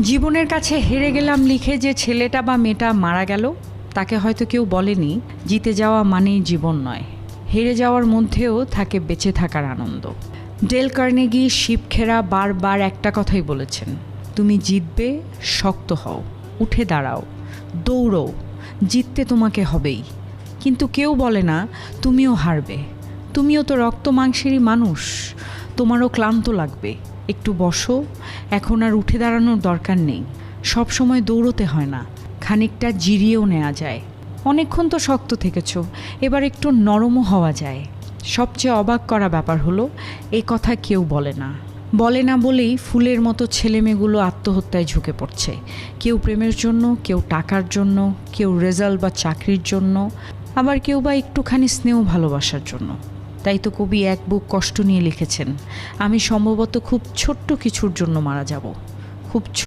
জীবনের কাছে হেরে গেলাম লিখে যে ছেলেটা বা মেয়েটা মারা গেল, তাকে হয়তো কেউ বলেনি, জিতে যাওয়া মানেই জীবন নয়। হেরে যাওয়ার মধ্যেও থাকে বেঁচে থাকার আনন্দ। ডেল কার্নেগি শিবখেরা বারবার একটা কথাই বলেছেন, তুমি জিতবে, শক্ত হও, উঠে দাঁড়াও, দৌড়ও, জিততে তোমাকে হবেই। কিন্তু কেউ বলে না, তুমিও হারবে, তুমিও তো রক্ত মাংসেরই মানুষ, তোমারও ক্লান্ত লাগবে। একটু বসো, এখন আর উঠে দাঁড়ানোর দরকার নেই। সব সময় দৌড়তে হয় না, খানিকটা জিরিয়েও নেওয়া যায়। অনেকক্ষণ তো শক্ত থেকেছ, এবার একটু নরমও হওয়া যায়। সবচেয়ে অবাক করা ব্যাপার হলো এই কথা কেউ বলে না। বলে না বলেই ফুলের মতো ছেলেমেয়েগুলো আত্মহত্যায় ঝুঁকে পড়ছে। কেউ প্রেমের জন্য, কেউ টাকার জন্য, কেউ রেজাল্ট বা চাকরির জন্য, আবার কেউ বা একটুখানি স্নেহ ভালোবাসার জন্য। তাই তো কবি এক বুক কষ্ট নিয়ে লিখেছেন। আমি সম্ভবত খুব ছোট্ট কিছুর জন্য মারা যাব। খুব